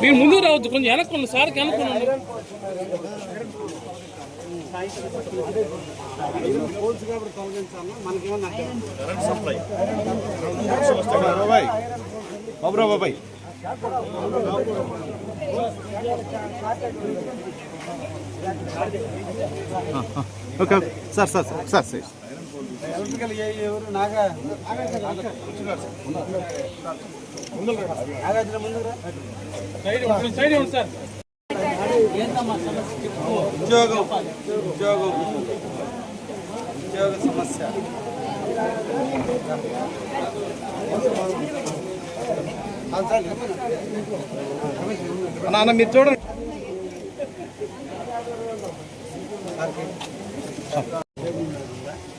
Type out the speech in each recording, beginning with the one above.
మీరు ముందు రావద్దు కొంచెం వెనక్కుండి సార్కి వెనక్కున్నాను పోల్స్ కాబట్టి తొలగించాలా మనకేమన్నా బాబాయ్ బాబురావు బాబాయ్ okay okay sir sir sir sir sir. Electrical ఏ ఎవరు? నాగా? నాగార్జున ముందురా? సైడ్ సైడ్ ఇవ్వండి సార్ ఉద్యోగం ఉద్యోగం. ఉద్యోగ సమస్య. నాన్న మీరు చూడండి.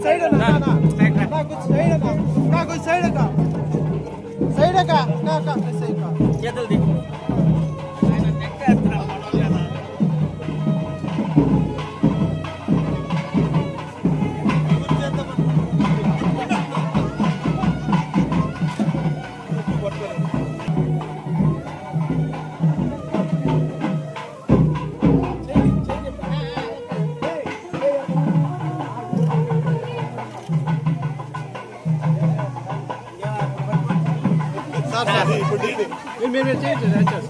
सही ना ना ना, कुछ सही ना ना, कुछ सही ना सही ना ना ना सही ना 这只在这。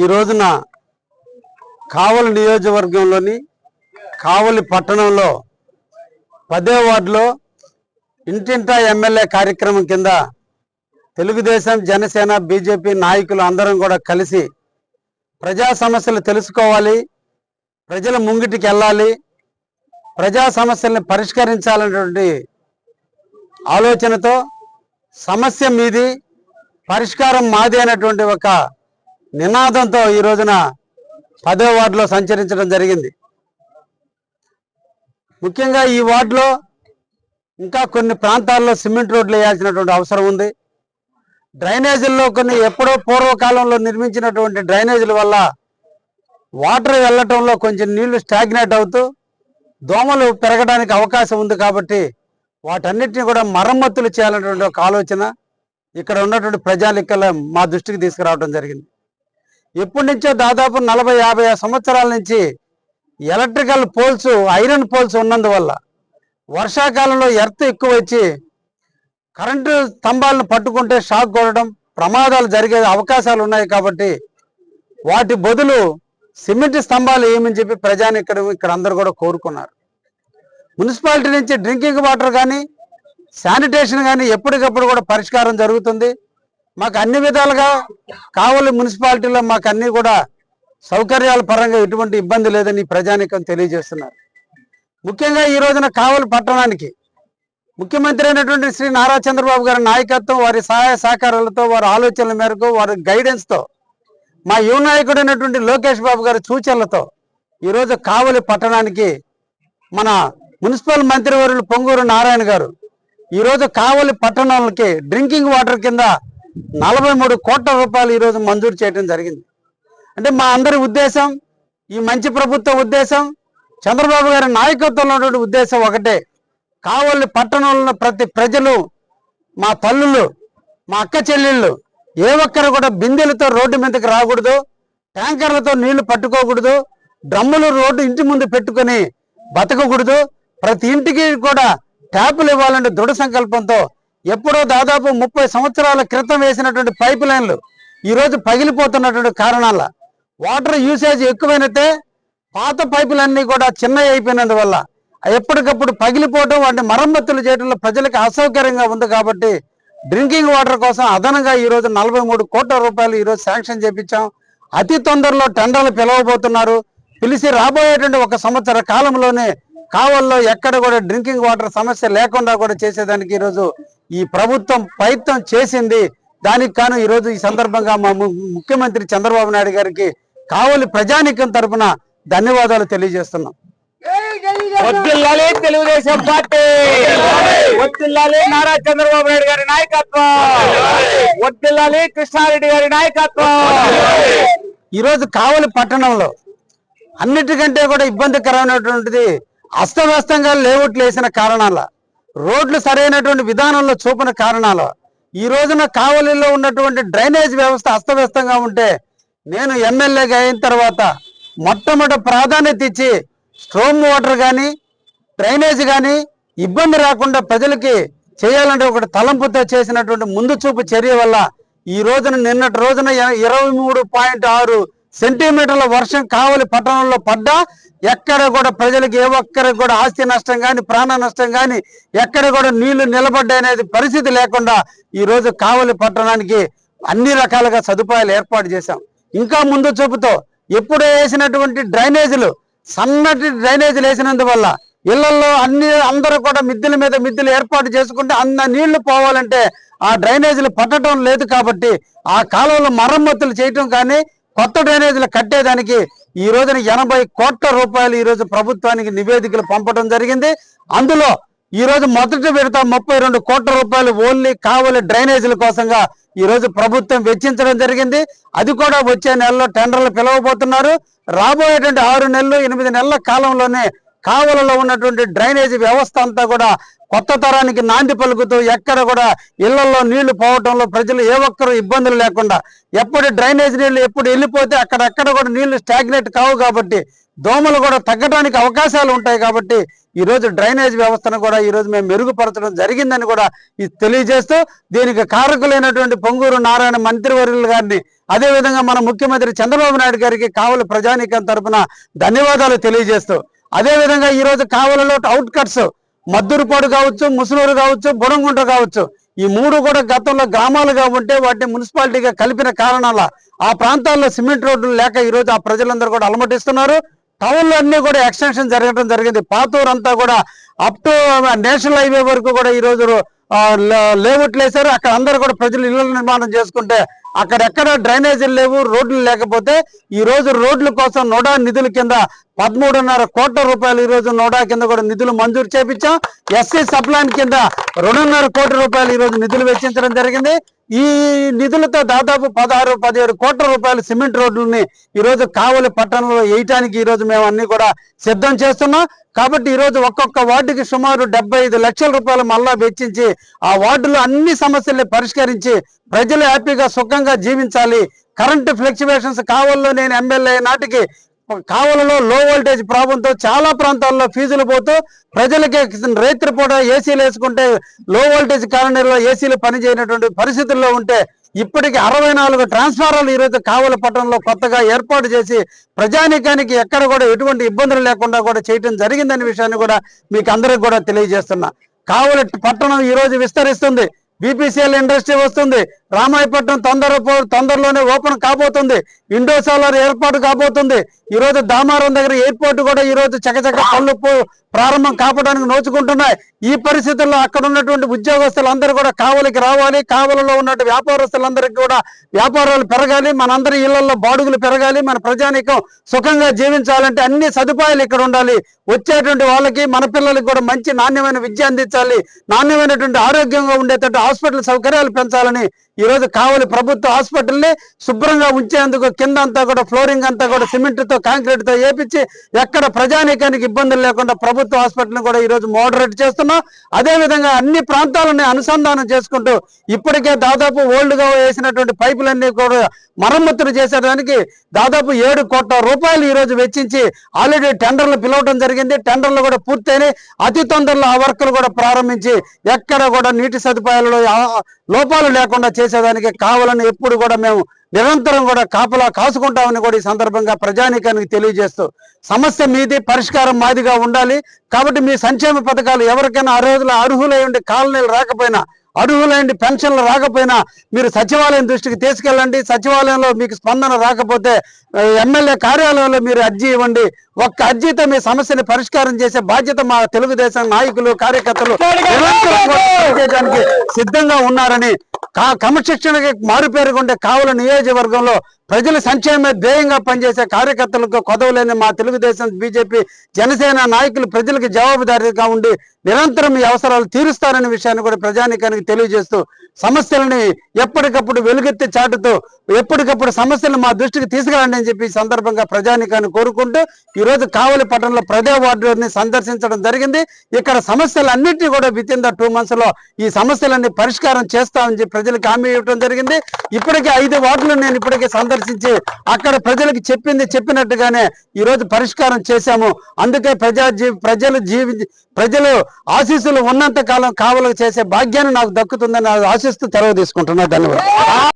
ఈ రోజున కావలి నియోజకవర్గంలోని కావలి పట్టణంలో పదే వార్డులో ఇంటింటా ఎమ్మెల్యే కార్యక్రమం కింద తెలుగుదేశం జనసేన బీజేపీ నాయకులు అందరం కూడా కలిసి ప్రజా సమస్యలు తెలుసుకోవాలి ప్రజల ముంగిటికి వెళ్ళాలి ప్రజా సమస్యల్ని పరిష్కరించాలనేటువంటి ఆలోచనతో సమస్య మీది పరిష్కారం మాది అనేటువంటి ఒక నినాదంతో ఈ రోజున పదో వార్డులో సంచరించడం జరిగింది. ముఖ్యంగా ఈ వార్డులో ఇంకా కొన్ని ప్రాంతాల్లో సిమెంట్ రోడ్లు వేయాల్సినటువంటి అవసరం ఉంది. డ్రైనేజీల్లో కొన్ని ఎప్పుడో పూర్వకాలంలో నిర్మించినటువంటి డ్రైనేజీల వల్ల వాటర్ వెళ్ళటంలో కొంచెం నీళ్ళు స్టాగ్నేట్ అవుతూ దోమలు పెరగడానికి అవకాశం ఉంది కాబట్టి వాటన్నిటిని కూడా మరమ్మతులు చేయాలనేటువంటి ఒక ఆలోచన ఇక్కడ ఉన్నటువంటి ప్రజానికల మా దృష్టికి తీసుకురావడం జరిగింది. ఎప్పటి నుంచో దాదాపు నలభై యాభై సంవత్సరాల నుంచి ఎలక్ట్రికల్ పోల్స్ ఐరన్ పోల్స్ ఉన్నందువల్ల వర్షాకాలంలో ఎర్త్ ఎక్కువ వచ్చి కరెంటు స్తంభాలను పట్టుకుంటే షాక్ కొట్టడం ప్రమాదాలు జరిగే అవకాశాలు ఉన్నాయి కాబట్టి వాటి బదులు సిమెంట్ స్తంభాలు ఏమని చెప్పి ప్రజాని ఇక్కడ ఇక్కడ అందరూ కూడా కోరుకున్నారు. మున్సిపాలిటీ నుంచి డ్రింకింగ్ వాటర్ కానీ శానిటేషన్ కానీ ఎప్పటికప్పుడు కూడా పరిష్కారం జరుగుతుంది. మాకు అన్ని విధాలుగా కావలి మున్సిపాలిటీలో మాకు అన్ని కూడా సౌకర్యాల పరంగా ఎటువంటి ఇబ్బంది లేదని ప్రజానికం తెలియజేస్తున్నారు. ముఖ్యంగా ఈ రోజున కావలి పట్టణానికి ముఖ్యమంత్రి అయినటువంటి శ్రీ నారా చంద్రబాబు గారి నాయకత్వం వారి సహాయ సహకారాలతో వారి ఆలోచనల మేరకు వారి గైడెన్స్తో మా యువ నాయకుడు అయినటువంటి లోకేష్ బాబు గారి సూచనలతో ఈరోజు కావలి పట్టణానికి మన మున్సిపల్ మంత్రివర్యులు పొంగూరు నారాయణ గారు ఈరోజు కావలి పట్టణాలకి డ్రింకింగ్ వాటర్ కింద నలభై మూడు కోట్ల రూపాయలు ఈరోజు మంజూరు చేయడం జరిగింది. అంటే మా అందరి ఉద్దేశం ఈ మంచి ప్రభుత్వ ఉద్దేశం చంద్రబాబు గారి నాయకత్వంలో ఉన్నటువంటి ఉద్దేశం ఒకటే. కావలి పట్టణంలో ప్రతి ప్రజలు మా తల్లులు మా అక్క చెల్లెళ్ళు ఏ ఒక్కరు కూడా బిందెలతో రోడ్డు మీదకి రాకూడదు ట్యాంకర్లతో నీళ్ళు పట్టుకోకూడదు డ్రమ్ములు రోడ్డు ఇంటి ముందు పెట్టుకొని బతకకూడదు ప్రతి ఇంటికి కూడా ట్యాపులు ఇవ్వాలంటే దృఢ సంకల్పంతో ఎప్పుడో దాదాపు ముప్పై సంవత్సరాల క్రితం వేసినటువంటి పైప్ లైన్లు ఈరోజు పగిలిపోతున్నటువంటి కారణాల. వాటర్ యూసేజ్ ఎక్కువైనతే పాత పైపులన్నీ కూడా చిన్నవి అయిపోయినందువల్ల ఎప్పటికప్పుడు పగిలిపోవడం వాటిని మరమ్మతులు చేయడంలో ప్రజలకు అసౌకర్యంగా ఉంది కాబట్టి డ్రింకింగ్ వాటర్ కోసం అదనంగా ఈరోజు నలభై మూడు కోట్ల రూపాయలు ఈరోజు శాంక్షన్ చేపించాం. అతి తొందరలో టెండర్లు పిలవబోతున్నారు. పిలిచి రాబోయేటువంటి ఒక సంవత్సర కాలంలోనే కావల్లో ఎక్కడ కూడా డ్రింకింగ్ వాటర్ సమస్య లేకుండా కూడా చేసేదానికి ఈరోజు ఈ ప్రభుత్వం ప్రయత్నం చేసింది. దానికి కాను ఈరోజు ఈ సందర్భంగా మా ముఖ్యమంత్రి చంద్రబాబు నాయుడు గారికి కావలి ప్రజానికం తరపున ధన్యవాదాలు తెలియజేస్తున్నాం. వద్దిల్లాలి తెలుగుదేశం పార్టీ. వద్దిల్లాలి నారా చంద్రబాబు నాయుడు గారి నాయకత్వం. వద్దిల్లాలి కృష్ణారెడ్డి గారి నాయకత్వం. ఈరోజు కావలి పట్టణంలో అన్నిటికంటే కూడా ఇబ్బందికరమైనటువంటిది అస్తవ్యస్తంగా లేఅవుట్లు వేసిన కారణాల రోడ్లు సరైనటువంటి విధానంలో చూపిన కారణాలు. ఈ రోజున కావలిలో ఉన్నటువంటి డ్రైనేజ్ వ్యవస్థ అస్తవ్యస్తంగా ఉంటే నేను ఎమ్మెల్యేగా అయిన తర్వాత మొట్టమొదటి ప్రాధాన్యత ఇచ్చి స్ట్రోమ్ వాటర్ కానీ డ్రైనేజ్ కానీ ఇబ్బంది రాకుండా ప్రజలకి చేయాలంటే ఒకటి తలంపుతో చేసినటువంటి ముందు చూపు చర్య వల్ల ఈ రోజున నిన్నటి రోజున ఇరవై మూడు పాయింట్ ఆరు సెంటీమీటర్ల వర్షం కావలి పట్టణంలో పడ్డా ఎక్కడ కూడా ప్రజలకు ఏ ఒక్కరికి కూడా ఆస్తి నష్టం కానీ ప్రాణ నష్టం కానీ ఎక్కడ కూడా నీళ్ళు నిలబడ్డాయి అనేది పరిస్థితి లేకుండా ఈరోజు కావలి పట్టణానికి అన్ని రకాలుగా సదుపాయాలు ఏర్పాటు చేశాం. ఇంకా ముందు చూపుతో ఎప్పుడు వేసినటువంటి డ్రైనేజీలు సన్నటి డ్రైనేజీలు వేసినందువల్ల ఇళ్ళలో అన్ని అందరూ కూడా మిద్దెల మీద మిద్దెలు ఏర్పాటు చేసుకుంటే అన్న నీళ్ళు పోవాలంటే ఆ డ్రైనేజీలు పట్టడం లేదు కాబట్టి ఆ కాలువలు మరమ్మతులు చేయటం కానీ కొత్త డ్రైనేజీలు కట్టేదానికి ఈ రోజున ఎనభై కోట్ల రూపాయలు ఈ రోజు ప్రభుత్వానికి నివేదికలు పంపడం జరిగింది. అందులో ఈ రోజు మొదటి విడత ముప్పై రెండు కోట్ల రూపాయలు ఓన్లీ కావలి డ్రైనేజీల కోసంగా ఈ రోజు ప్రభుత్వం వెచ్చించడం జరిగింది. అది కూడా వచ్చే నెలలో టెండర్లు పిలవబోతున్నారు. రాబోయేటువంటి ఆరు నెలలు ఎనిమిది నెలల కాలంలోనే కావలలో ఉన్నటువంటి డ్రైనేజీ వ్యవస్థ అంతా కూడా కొత్త తరానికి నాంది పలుకుతూ ఎక్కడ కూడా ఇళ్ళలో నీళ్ళు పోవటంలో ప్రజలు ఏ ఒక్కరు ఇబ్బందులు లేకుండా ఎప్పుడు డ్రైనేజ్ నీళ్ళు ఎప్పుడు వెళ్ళిపోతే అక్కడక్కడ కూడా నీళ్ళు స్టాగ్నేట్ కావు కాబట్టి దోమలు కూడా తగ్గడానికి అవకాశాలు ఉంటాయి కాబట్టి ఈరోజు డ్రైనేజ్ వ్యవస్థను కూడా ఈరోజు మేము మెరుగుపరచడం జరిగిందని కూడా ఇది తెలియజేస్తూ దీనికి కారకులైనటువంటి పొంగూరు నారాయణ మంత్రివర్యులు గారిని అదేవిధంగా మన ముఖ్యమంత్రి చంద్రబాబు నాయుడు గారికి కావలి ప్రజానీకం తరపున ధన్యవాదాలు తెలియజేస్తూ అదే విధంగా కావలలో అవుట్ కట్స్ మద్దూరుపాడు కావచ్చు ముసునూరు కావచ్చు బుడంగుంట కావచ్చు. ఈ మూడు కూడా గతంలో గ్రామాలుగా ఉంటే వాటిని మున్సిపాలిటీగా కలిపిన కారణాల ఆ ప్రాంతాల్లో సిమెంట్ రోడ్లు లేక ఈరోజు ఆ ప్రజలందరూ కూడా అలమటిస్తున్నారు. టౌన్లో అన్నీ కూడా ఎక్స్టెన్షన్ జరగడం జరిగింది. పాతూరు అంతా కూడా అప్ టు నేషనల్ హైవే వరకు కూడా ఈ రోజు లే- లేఅవుట్లు వేశారు అక్కడ అందరూ కూడా ప్రజలు ఇళ్ళ నిర్మాణం చేసుకుంటే అక్కడెక్కడ డ్రైనేజీలు లేవు రోడ్లు లేకపోతే ఈ రోజు రోడ్ల కోసం నోడా నిధుల కింద పదమూడున్నర కోట్ల రూపాయలు ఈ రోజు నోడా కింద కూడా నిధులు మంజూరు చేపించాం. ఎస్సీ సప్లాన్ కింద రెండున్నర కోట్ల రూపాయలు ఈ రోజు నిధులు వెచ్చించడం జరిగింది. ఈ నిధులతో దాదాపు పదహారు పదిహేడు కోట్ల రూపాయలు సిమెంట్ రోడ్లని ఈ రోజు కావలి పట్టణంలో వేయటానికి ఈ రోజు మేము అన్ని కూడా సిద్ధం చేస్తున్నాం. కాబట్టి ఈ రోజు ఒక్కొక్క వార్డుకి సుమారు డెబ్బై ఐదు లక్షల రూపాయలు మళ్ళా వెచ్చించి ఆ వార్డులో అన్ని సమస్యల్ని పరిష్కరించి ప్రజలు హ్యాపీగా సుఖంగా జీవించాలి. కరెంటు ఫ్లక్చువేషన్స్ కావల్లో నేను ఎమ్మెల్యే నాటికి కావలలో లో వోల్టేజ్ ప్రాబ్లంతో చాలా ప్రాంతాల్లో ఫీజులు పోతూ ప్రజలకి రైతు పూట ఏసీలు వేసుకుంటే లో వోల్టేజ్ కాలనీలో ఏసీలు పనిచేయనటువంటి పరిస్థితుల్లో ఉంటే ఇప్పటికి అరవై నాలుగు ట్రాన్స్ఫారాలు ఈరోజు కావల పట్టణంలో కొత్తగా ఏర్పాటు చేసి ప్రజానీకానికి ఎక్కడ కూడా ఎటువంటి ఇబ్బందులు లేకుండా కూడా చేయటం జరిగిందనే విషయాన్ని కూడా మీకు అందరికి కూడా తెలియజేస్తున్నా. కావల పట్టణం ఈరోజు విస్తరిస్తుంది. బీపీసీఎల్ ఇండస్ట్రీ వస్తుంది. రామాయపట్నం తొందర తొందరలోనే ఓపెన్ కాబోతుంది. ఇండో సోలార్ ఏర్పాటు కాబోతుంది. ఈ రోజు దామారం దగ్గర ఎయిర్పోర్ట్ కూడా ఈ రోజు చకచక పనులు ప్రారంభం కాపడానికి నోచుకుంటున్నాయి. ఈ పరిస్థితుల్లో అక్కడ ఉన్నటువంటి ఉద్యోగస్తులందరూ కూడా కావలికి రావాలి. కావలలో ఉన్నటువంటి వ్యాపారస్తులందరికీ కూడా వ్యాపారాలు పెరగాలి. మనందరి ఇళ్ళలో బాడుగులు పెరగాలి. మన ప్రజానీకం సుఖంగా జీవించాలంటే అన్ని సదుపాయాలు ఇక్కడ ఉండాలి. వచ్చేటువంటి వాళ్ళకి మన పిల్లలకి కూడా మంచి నాణ్యమైన విద్య అందించాలి. నాణ్యమైనటువంటి ఆరోగ్యంగా ఉండేటట్టు హాస్పిటల్ సౌకర్యాలు పెంచాలని ఈ రోజు కావలి ప్రభుత్వ హాస్పిటల్ని శుభ్రంగా ఉంచేందుకు కింద అంతా కూడా ఫ్లోరింగ్ అంతా కూడా సిమెంట్తో కాంక్రీట్తో కాంక్రీట్తో వేపించి ఎక్కడ ప్రజానీకానికి ఇబ్బందులు లేకుండా ప్రభుత్వ హాస్పిటల్ని కూడా ఈ రోజు మోడరేట్ చేస్తున్నాం. అదేవిధంగా అన్ని ప్రాంతాలని అనుసంధానం చేసుకుంటూ ఇప్పటికే దాదాపు ఓల్డ్గా వేసినటువంటి పైపులన్నీ కూడా మరమ్మతులు చేసేదానికి దాదాపు ఏడు కోట్ల రూపాయలు ఈరోజు వెచ్చించి ఆల్రెడీ టెండర్లు పిలవడం జరిగింది. టెండర్లు కూడా పూర్తయినాయి. అతి తొందరలో ఆ వర్కులు కూడా ప్రారంభించి ఎక్కడ కూడా నీటి సదుపాయాలలో లోపాలు లేకుండా చేసి చేసేదానికి కావాలని ఎప్పుడు కూడా మేము నిరంతరం కూడా కాపలా కాసుకుంటామని కూడా ఈ సందర్భంగా ప్రజానీకానికి తెలియజేస్తూ సమస్య మీది పరిష్కారం మాదిగా ఉండాలి. కాబట్టి మీ సంక్షేమ పథకాలు ఎవరికైనా ఆ రోజుల అర్హులై ఉండి కాలనీలు రాకపోయినా అర్హులైండి పెన్షన్లు రాకపోయినా మీరు సచివాలయం దృష్టికి తీసుకెళ్ళండి. సచివాలయంలో మీకు స్పందన రాకపోతే ఎమ్మెల్యే కార్యాలయంలో మీరు అర్జీ ఇవ్వండి. ఒక్క అర్జీతో మీ సమస్యని పరిష్కారం చేసే బాధ్యత మా తెలుగుదేశం నాయకులు కార్యకర్తలు సిద్ధంగా ఉన్నారని కా- క్రమశిక్షణకి మారుపేరుగుండే కావుల నియోజకవర్గంలో ప్రజల సంక్షేమే ధ్యేయంగా పనిచేసే కార్యకర్తలకు కొదవలేని మా తెలుగుదేశం బీజేపీ జనసేన నాయకులు ప్రజలకు జవాబుదారీగా ఉండి నిరంతరం ఈ అవసరాలు తీరుస్తారనే విషయాన్ని కూడా ప్రజానికానికి తెలియజేస్తూ సమస్యలని ఎప్పటికప్పుడు వెలుగెత్తి చాటుతూ ఎప్పటికప్పుడు సమస్యలను మా దృష్టికి తీసుకురండి అని చెప్పి సందర్భంగా ప్రజానికాన్ని కోరుకుంటూ ఈ రోజు కావలి పట్టణంలో ప్రజా వార్డుని సందర్శించడం జరిగింది. ఇక్కడ సమస్యలన్నింటినీ కూడా విత్ ఇన్ ద టూ మంత్స్లో ఈ సమస్యలన్నీ పరిష్కారం చేస్తామని చెప్పి ప్రజలకు హామీ ఇవ్వడం జరిగింది. ఇప్పటికే ఐదు వార్డులు నేను ఇప్పటికే సందర్శించి అక్కడ ప్రజలకు చెప్పింది చెప్పినట్టుగానే ఈ రోజు పరిష్కారం చేశాము. అందుకే ప్రజా ప్రజలు జీవి ప్రజలు ఆశీస్సులు ఉన్నంత కాలం కావలకు చేసే భాగ్యాన్ని నాకు దక్కుతుందని ఆశిస్తూ తెలవ తీసుకుంటున్నా. ధన్యవాదాలు.